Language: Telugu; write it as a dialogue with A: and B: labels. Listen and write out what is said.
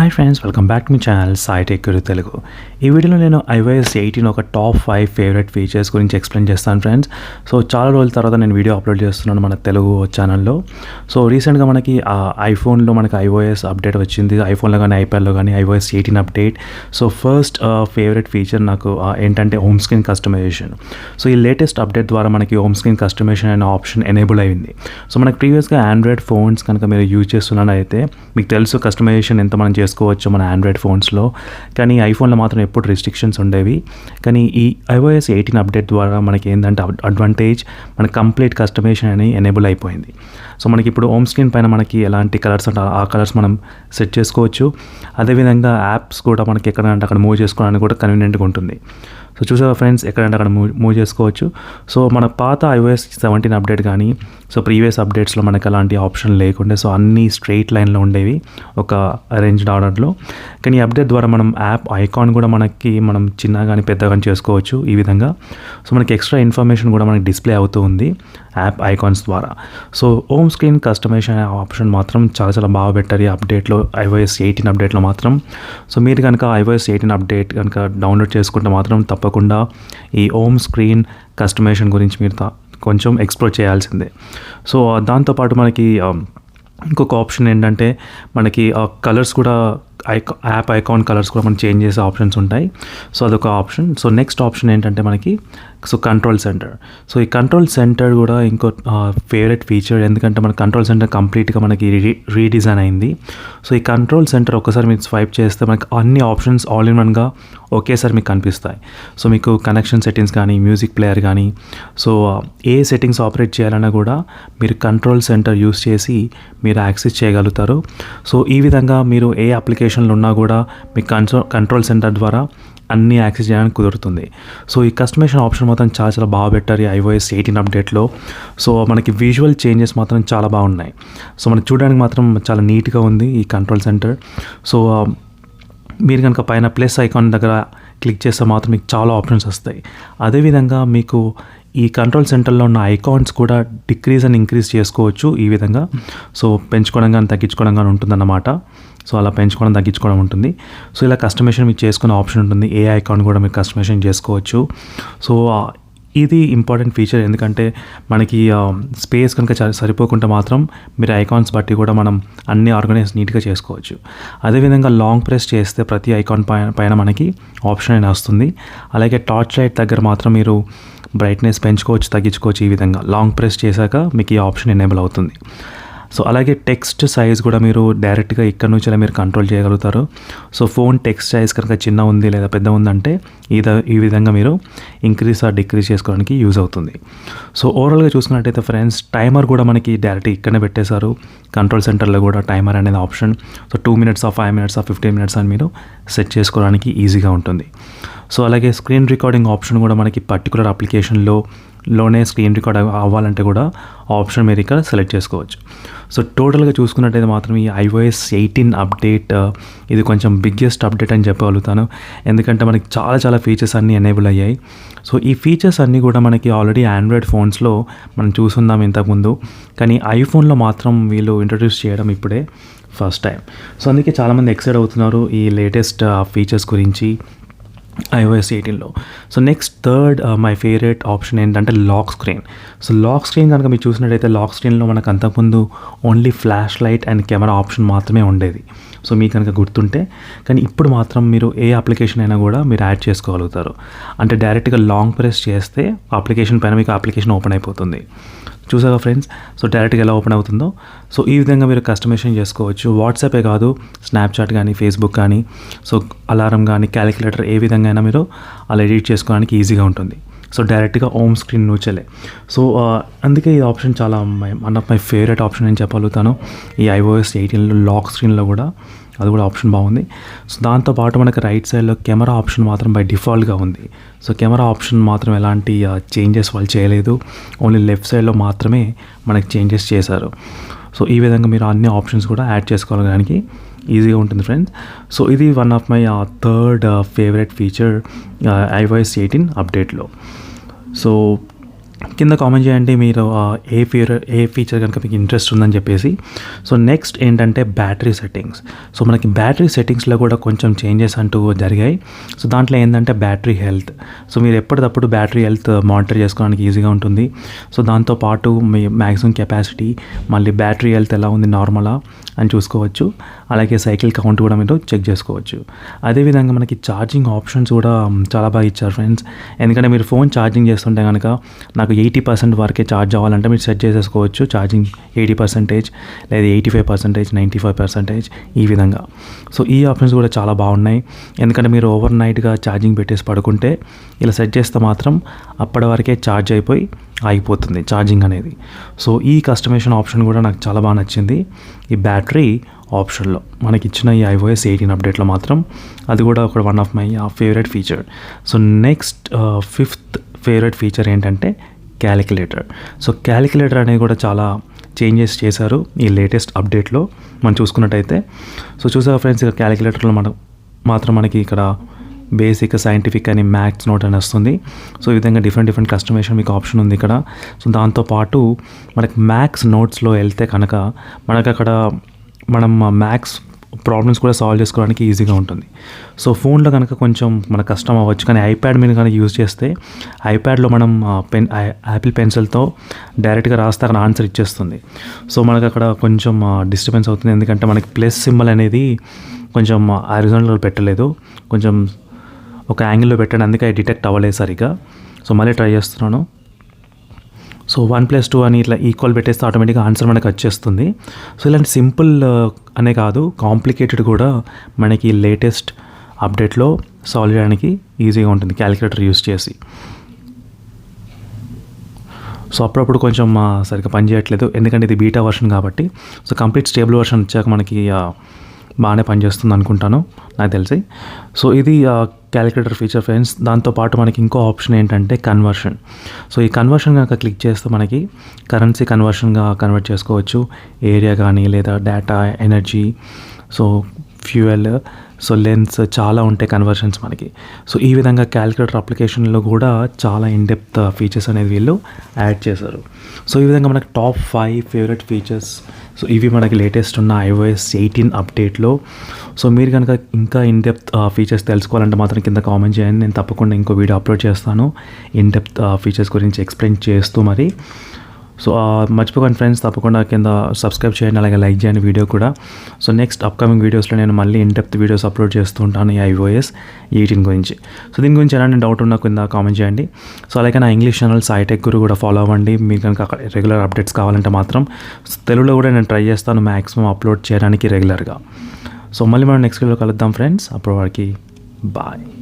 A: Hi friends welcome back to me channel Saitech Guru Telugu ఈ వీడియోలో నేను ఐవైఎస్ ఎయిటీన్ ఒక టాప్ ఫైవ్ ఫేవరెట్ ఫీచర్స్ గురించి ఎక్స్ప్లెయిన్ చేస్తాను ఫ్రెండ్స్ సో చాలా రోజుల తర్వాత నేను వీడియో అప్లోడ్ చేస్తున్నాను మన తెలుగు ఛానల్లో సో రీసెంట్గా మనకి ఐఫోన్లో మనకి ఐఓఎస్ అప్డేట్ వచ్చింది. ఐఫోన్లో కానీ ఐప్యాడ్లో కానీ iOS eighteen update so first favourite feature నాకు ఏంటంటే హోమ్ స్క్రీన్ కస్టమైజేషన్ సో ఈ లేటెస్ట్ అప్డేట్ ద్వారా మనకి హోమ్ స్క్రీన్ కస్టమైజేషన్ అనే ఆప్షన్ ఎనేబుల్ అయింది. సో మనకి ప్రీవియస్గా ఆండ్రాయిడ్ ఫోన్స్ కనుక మీరు యూజ్ చేస్తున్నారైతే మీకు తెలుసు కస్టమైజేషన్ ఎంత మనం చేసుకోవచ్చు మన ఆండ్రాయిడ్ ఫోన్స్లో కానీ ఐఫోన్లో మాత్రం ఎప్పుడు రిస్ట్రిక్షన్స్ ఉండేవి. కానీ ఈ ఐఓఎస్ ఎయిటీన్ అప్డేట్ ద్వారా మనకి ఏంటంటే అడ్వాంటేజ్ మన కంప్లీట్ కస్టమైజేషన్ అని ఎనేబుల్ అయిపోయింది. సో మనకి ఇప్పుడు హోమ్ స్క్రీన్ పైన మనకి ఎలాంటి కలర్స్ అంటే ఆ కలర్స్ మనం సెట్ చేసుకోవచ్చు. అదేవిధంగా యాప్స్ కూడా మనకి ఎక్కడంటే అక్కడ మూవ్ చేసుకోవడానికి కూడా కన్వీనియంట్గా ఉంటుంది. సో చూసారా ఫ్రెండ్స్ ఎక్కడంటే అక్కడ మూవ్ మూవ్ చేసుకోవచ్చు. సో మన పాత ఐఓఎస్ సెవెంటీన్ అప్డేట్ కానీ సో ప్రీవియస్ అప్డేట్స్లో మనకి అలాంటి ఆప్షన్ లేకుండే సో అన్నీ స్ట్రైట్ లైన్లో ఉండేవి ఒక అరేంజ్డ్ ఆర్డర్లో కానీ ఈ అప్డేట్ ద్వారా మనం యాప్ ఐకాన్ కూడా మనకి మనం చిన్న కానీ పెద్దగా కానీ చేసుకోవచ్చు ఈ విధంగా. సో మనకి ఎక్స్ట్రా ఇన్ఫర్మేషన్ కూడా మనకి డిస్ప్లే అవుతూ ఉంది యాప్ ఐకాన్స్ ద్వారా. సో హోమ్ స్క్రీన్ కస్టమైజేషన్ అనే ఆప్షన్ మాత్రం చాలా చాలా బాగా పెట్టారు ఈ అప్డేట్లో ఐఓఎస్ ఎయిటీన్ అప్డేట్లో మాత్రం. సో మీరు కనుక ఐఓఎస్ ఎయిటీన్ అప్డేట్ కనుక డౌన్లోడ్ చేసుకుంటే మాత్రం తప్పకుండా ఈ హోమ్ స్క్రీన్ కస్టమైజేషన్ గురించి మీరు కొంచెం ఎక్స్ప్లోర్ చేయాల్సిందే. సో దాంతోపాటు మనకి ఇంకొక ఆప్షన్ ఏంటంటే మనకి కలర్స్ కూడా ఐకా యాప్ ఐకాన్ కలర్స్ కూడా మనం చేంజ్ చేసే ఆప్షన్స్ ఉంటాయి. సో అదొక ఆప్షన్ సో నెక్స్ట్ ఆప్షన్ ఏంటంటే మనకి సో కంట్రోల్ సెంటర్ సో ఈ కంట్రోల్ సెంటర్ కూడా ఇంకో ఫేవరెట్ ఫీచర్ ఎందుకంటే మన కంట్రోల్ సెంటర్ కంప్లీట్గా మనకి రీ రీడిజైన్ అయింది. సో ఈ కంట్రోల్ సెంటర్ ఒక్కసారి మీరు స్వైప్ చేస్తే మనకి అన్ని ఆప్షన్స్ ఆల్ ఇన్ వన్గా ఒకేసారి మీకు కనిపిస్తాయి. సో మీకు కనెక్షన్ సెట్టింగ్స్ కానీ మ్యూజిక్ ప్లేయర్ కానీ సో ఏ సెట్టింగ్స్ ఆపరేట్ చేయాలన్నా కూడా మీరు కంట్రోల్ సెంటర్ యూస్ చేసి మీరు యాక్సెస్ చేయగలుగుతారు. సో ఈ విధంగా మీరు ఏ అప్లికేషన్ అప్లికేషన్లో ఉన్నా కూడా మీ కంట్రోల్ కంట్రోల్ సెంటర్ ద్వారా అన్నీ యాక్సెస్ చేయడానికి కుదురుతుంది. సో ఈ కస్టమైజేషన్ ఆప్షన్ మాత్రం చాలా చాలా బాగా పెట్టారు ఈ ఐఓఎస్ ఎయిటీన్ అప్డేట్లో సో మనకి విజువల్ చేంజెస్ మాత్రం చాలా బాగున్నాయి. సో మనకి చూడడానికి మాత్రం చాలా నీట్గా ఉంది ఈ కంట్రోల్ సెంటర్ సో మీరు కనుక పైన ప్లస్ ఐకాన్ దగ్గర క్లిక్ చేస్తే మాత్రం మీకు చాలా ఆప్షన్స్ వస్తాయి. అదేవిధంగా మీకు ఈ కంట్రోల్ సెంటర్లో ఉన్న ఐకాన్స్ కూడా డిక్రీజ్ అండ్ ఇంక్రీజ్ చేసుకోవచ్చు ఈ విధంగా. సో పెంచుకోవడం కానీ తగ్గించుకోవడం కానీ ఉంటుందన్నమాట. సో అలా పెంచుకోవడం తగ్గించుకోవడం ఉంటుంది. సో ఇలా కస్టమేషన్ మీకు చేసుకునే ఆప్షన్ ఉంటుంది. ఏ అకౌంట్ కూడా మీరు కస్టమేషన్ చేసుకోవచ్చు. సో ఇది ఇంపార్టెంట్ ఫీచర్ ఎందుకంటే మనకి స్పేస్ కనుక చ- సరిపోకుండా మాత్రం మీరు ఐకాన్స్ బట్టి కూడా మనం అన్ని ఆర్గనైజ్ నీట్గా చేసుకోవచ్చు. అదేవిధంగా లాంగ్ ప్రెస్ చేస్తే ప్రతి ఐకాన్ పైన పైన మనకి ఆప్షన్ అనేది వస్తుంది. అలాగే టార్చ్ లైట్ దగ్గర మాత్రం మీరు బ్రైట్నెస్ పెంచుకోవచ్చు తగ్గించుకోవచ్చు ఈ విధంగా. లాంగ్ ప్రెస్ చేశాక మీకు ఈ ఆప్షన్ ఎనేబుల్ అవుతుంది. సో అలాగే టెక్స్ట్ సైజ్ కూడా మీరు డైరెక్ట్గా ఇక్కడ నుంచి మీరు కంట్రోల్ చేయగలుగుతారు. సో ఫోన్ టెక్స్ట్ సైజ్ కనుక చిన్న ఉంది లేదా పెద్ద ఉందంటే ఈ ఈ విధంగా మీరు ఇంక్రీజ్ ఆర్ డిక్రీజ్ చేసుకోవడానికి యూజ్ అవుతుంది. సో ఓవరాల్గా చూసుకున్నట్టయితే ఫ్రెండ్స్ టైమర్ కూడా మనకి డైరెక్ట్ ఇక్కడనే పెట్టేశారు. కంట్రోల్ సెంటర్లో కూడా టైమర్ అనేది ఆప్షన్. సో టూ మినిట్స్ ఆ five minutes of fifteen minutes అని మీరు సెట్ చేసుకోవడానికి ఈజీగా ఉంటుంది. సో అలాగే స్క్రీన్ రికార్డింగ్ ఆప్షన్ కూడా మనకి పర్టికులర్ అప్లికేషన్లో లోనే స్క్రీన్ రికార్డ్ అవ్వాలంటే కూడా ఆప్షన్ మీరు ఇక్కడ సెలెక్ట్ చేసుకోవచ్చు. సో టోటల్గా చూసుకున్నట్టయితే మాత్రం ఈ ఐఓఎస్ ఎయిటీన్ అప్డేట్ ఇది కొంచెం బిగ్గెస్ట్ అప్డేట్ అని చెప్పగలుగుతాను. ఎందుకంటే మనకి చాలా చాలా ఫీచర్స్ అన్నీ ఎనేబుల్ అయ్యాయి. సో ఈ ఫీచర్స్ అన్నీ కూడా మనకి ఆల్రెడీ ఆండ్రాయిడ్ ఫోన్స్లో మనం చూసుందాం ఇంతకుముందు. కానీ ఐఫోన్లో మాత్రం వీళ్ళు ఇంట్రడ్యూస్ చేయడం ఇప్పుడే ఫస్ట్ టైం సో అందుకే చాలామంది ఎక్సైట్ అవుతున్నారు ఈ లేటెస్ట్ ఫీచర్స్ uh, గురించి. ఐఓఎస్ ఎయిటీన్లో so next third my favourite option ఏంటంటే lock screen so lock screen కనుక మీరు చూసినట్టయితే లాక్ స్క్రీన్లో మనకు అంతకుముందు only flashlight and camera option మాత్రమే ఉండేది. సో మీకు కనుక గుర్తుంటే కానీ ఇప్పుడు మాత్రం మీరు ఏ అప్లికేషన్ అయినా కూడా మీరు యాడ్ చేసుకోగలుగుతారు. అంటే డైరెక్ట్గా లాంగ్ ప్రెస్ చేస్తే అప్లికేషన్ పైన మీకు అప్లికేషన్ ఓపెన్ అయిపోతుంది. చూసారా ఫ్రెండ్స్? సో డైరెక్ట్గా ఎలా ఓపెన్ అవుతుందో? సో ఈ విధంగా మీరు కస్టమైజేషన్ చేసుకోవచ్చు. వాట్సాపే కాదు స్నాప్చాట్ కానీ ఫేస్బుక్ కానీ సో అలారం కానీ క్యాలిక్యులేటర్ ఏ విధంగా అయినా మీరు అలా ఎడిట్ చేసుకోవడానికి ఈజీగా ఉంటుంది. సో డైరెక్ట్గా హోమ్ స్క్రీన్ నుంచెలే. సో అందుకే ఈ ఆప్షన్ చాలా one of my favourite option నేను చెప్పగలుగుతాను. ఈ ఐఓఎస్ ఎయిటీన్లో లాక్ స్క్రీన్లో కూడా అది కూడా ఆప్షన్ బాగుంది. సో దాంతోపాటు మనకి రైట్ సైడ్లో కెమెరా ఆప్షన్ మాత్రం బై డిఫాల్ట్గా ఉంది. సో కెమెరా ఆప్షన్ మాత్రం ఎలాంటి చేంజెస్ వాళ్ళు చేయలేదు. ఓన్లీ లెఫ్ట్ సైడ్లో మాత్రమే మనకి చేంజెస్ చేశారు. సో ఈ విధంగా మీరు అన్ని ఆప్షన్స్ కూడా యాడ్ చేసుకోవడానికి ఈజీగా ఉంటుంది ఫ్రెండ్స్ సో ఇది one of my third favourite feature iOS eighteen అప్డేట్లో so కింద కామెంట్ చేయండి మీరు ఏ ఫీచర్ ఏ ఫీచర్ కనుక మీకు ఇంట్రెస్ట్ ఉందని చెప్పేసి. సో నెక్స్ట్ ఏంటంటే బ్యాటరీ సెట్టింగ్స్ సో మనకి బ్యాటరీ సెట్టింగ్స్లో కూడా కొంచెం చేంజెస్ అంటూ జరిగాయి. సో దాంట్లో ఏంటంటే బ్యాటరీ హెల్త్ సో మీరు ఎప్పటికప్పుడు బ్యాటరీ హెల్త్ మానిటర్ చేసుకోవడానికి ఈజీగా ఉంటుంది. సో దాంతోపాటు మీ మ్యాక్సిమం కెపాసిటీ మళ్ళీ బ్యాటరీ హెల్త్ ఎలా ఉంది నార్మలా అని చూసుకోవచ్చు. అలాగే సైకిల్ కౌంట్ కూడా మీరు చెక్ చేసుకోవచ్చు. అదేవిధంగా మనకి ఛార్జింగ్ ఆప్షన్స్ కూడా చాలా బాగా ఇచ్చారు ఫ్రెండ్స్ ఎందుకంటే మీరు ఫోన్ ఛార్జింగ్ చేస్తుంటే కనుక నాకు ఎయిటీ పర్సెంట్ వరకే ఛార్జ్ అవ్వాలంటే మీరు సెట్ చేసేసుకోవచ్చు. ఛార్జింగ్ ఎయిటీ పర్సెంటేజ్ లేదా eighty five percentage ninety five percentage ఈ విధంగా. సో ఈ ఆప్షన్స్ కూడా చాలా బాగున్నాయి. ఎందుకంటే మీరు ఓవర్ నైట్గా ఛార్జింగ్ పెట్టేసి పడుకుంటే ఇలా సెట్ చేస్తే మాత్రం అప్పటి వరకే ఛార్జ్ అయిపోయి ఆగిపోతుంది ఛార్జింగ్ అనేది. సో ఈ కస్టమేషన్ ఆప్షన్ కూడా నాకు చాలా బాగా నచ్చింది. ఈ బ్యాటరీ ఆప్షన్లో మనకి ఇచ్చిన ఈ ఐఓఎస్ ఎయిటీన్ అప్డేట్లో మాత్రం అది కూడా ఒక one of my favourite feature. So next fifth favourite feature ఏంటంటే క్యాలిక్యులేటర్. సో క్యాలిక్యులేటర్ అనేది కూడా చాలా చేంజెస్ చేశారు ఈ లేటెస్ట్ అప్డేట్లో మనం చూసుకున్నట్టయితే. సో చూసారా ఫ్రెండ్స్ ఇక క్యాలిక్యులేటర్లో మనం మాత్రం మనకి ఇక్కడ బేసిక్ సైంటిఫిక్ అని మ్యాథ్స్ నోట్ అని వస్తుంది. సో ఈ విధంగా డిఫరెంట్ డిఫరెంట్ కస్టమేషన్ మీకు ఆప్షన్ ఉంది ఇక్కడ. సో దాంతోపాటు మనకి మ్యాథ్స్ నోట్స్లో వెళ్తే కనుక మనకు అక్కడ మనం మ్యాథ్స్ ప్రాబ్లమ్స్ కూడా సాల్వ్ చేసుకోవడానికి ఈజీగా ఉంటుంది. సో ఫోన్లో కనుక కొంచెం మన కష్టం అవ్వచ్చు కానీ ఐప్యాడ్ మీద కనుక యూజ్ చేస్తే ఐప్యాడ్లో మనం పెన్ ఐ- యాపిల్ పెన్సిల్తో డైరెక్ట్గా రాస్తే అక్కడ ఆన్సర్ ఇచ్చేస్తుంది. సో మనకు అక్కడ కొంచెం డిస్టర్బెన్స్ అవుతుంది. ఎందుకంటే మనకి ప్లస్ సింబల్ అనేది కొంచెం హారిజాంటల్ పెట్టలేదు. కొంచెం ఒక యాంగిల్లో పెట్టండి అందుకే డిటెక్ట్ అవ్వలేదు సరిగ్గా. సో మళ్ళీ ట్రై చేస్తున్నాను. సో వన్ ప్లస్ టూ అని ఇట్లా ఈక్వల్ పెట్టేస్తే ఆటోమేటిక్గా ఆన్సర్ మనకు వచ్చేస్తుంది. సో ఇలాంటి సింపుల్ అనే కాదు కాంప్లికేటెడ్ కూడా మనకి లేటెస్ట్ అప్డేట్లో సాల్వ్ చేయడానికి ఈజీగా ఉంటుంది క్యాలిక్యులేటర్ యూస్ చేసి. సో అప్పుడప్పుడు కొంచెం సరిగ్గా పని చేయట్లేదు. ఎందుకంటే ఇది బీటా వర్షన్ కాబట్టి. సో కంప్లీట్ స్టేబుల్ వర్షన్ వచ్చాక మనకి బాగానే పనిచేస్తుంది అనుకుంటాను నాకు తెలిసి. సో ఇది క్యాలిక్యులేటర్ ఫీచర్ ఫ్రెండ్స్ దాంతోపాటు మనకి ఇంకో ఆప్షన్ ఏంటంటే కన్వర్షన్ సో ఈ కన్వర్షన్ కనుక క్లిక్ చేస్తే మనకి కరెన్సీ కన్వర్షన్గా కన్వర్ట్ చేసుకోవచ్చు. ఏరియా కానీ లేదా data energy so fuel so lens చాలా ఉంటాయి కన్వర్షన్స్ మనకి. సో ఈ విధంగా క్యాలిక్యులేటర్ అప్లికేషన్లో కూడా చాలా ఇన్డెప్త్ ఫీచర్స్ అనేది వీళ్ళు యాడ్ చేశారు. సో ఈ విధంగా మనకి top five favourite features so ఇవి మనకి లేటెస్ట్ ఉన్న ఐఓఎస్ ఎయిటీన్ అప్డేట్లో సో మీరు కనుక ఇంకా ఇన్డెప్త్ ఫీచర్స్ uh, తెలుసుకోవాలంటే మాత్రం కింద కామెంట్ చేయండి. నేను తప్పకుండా ఇంకో వీడియో అప్లోడ్ చేస్తాను. ఇన్డెప్త్ ఫీచర్స్ uh, గురించి ఎక్స్ప్లెయిన్ చేస్తూ మరి. సో uh, మర్చిపోకండి ఫ్రెండ్స్ తప్పకుండా కింద సబ్స్క్రైబ్ చేయండి అలాగే లైక్ చేయండి వీడియో కూడా. సో నెక్స్ట్ అప్కమింగ్ వీడియోస్లో నేను మళ్ళీ ఇన్డెప్త్ వీడియోస్ అప్లోడ్ చేస్తూ ఉంటాను ఈ ఐఓఎస్ ఎయిటీన్ గురించి. సో దీని గురించి ఎలాంటి డౌట్ ఉన్నా కింద కామెంట్ చేయండి. సో అలాగే నా ఇంగ్లీష్ ఛానల్ సాయిటెక్ గురు కూడా ఫాలో అవ్వండి. మీకు కనుక అక్కడ రెగ్యులర్ అప్డేట్స్ కావాలంటే మాత్రం సో తెలుగులో కూడా నేను ట్రై చేస్తాను మ్యాక్సిమం అప్లోడ్ చేయడానికి రెగ్యులర్గా సో మళ్ళీ మనం నెక్స్ట్ వీడియో కలుద్దాం ఫ్రెండ్స్ అప్పటి వరకు బాయ్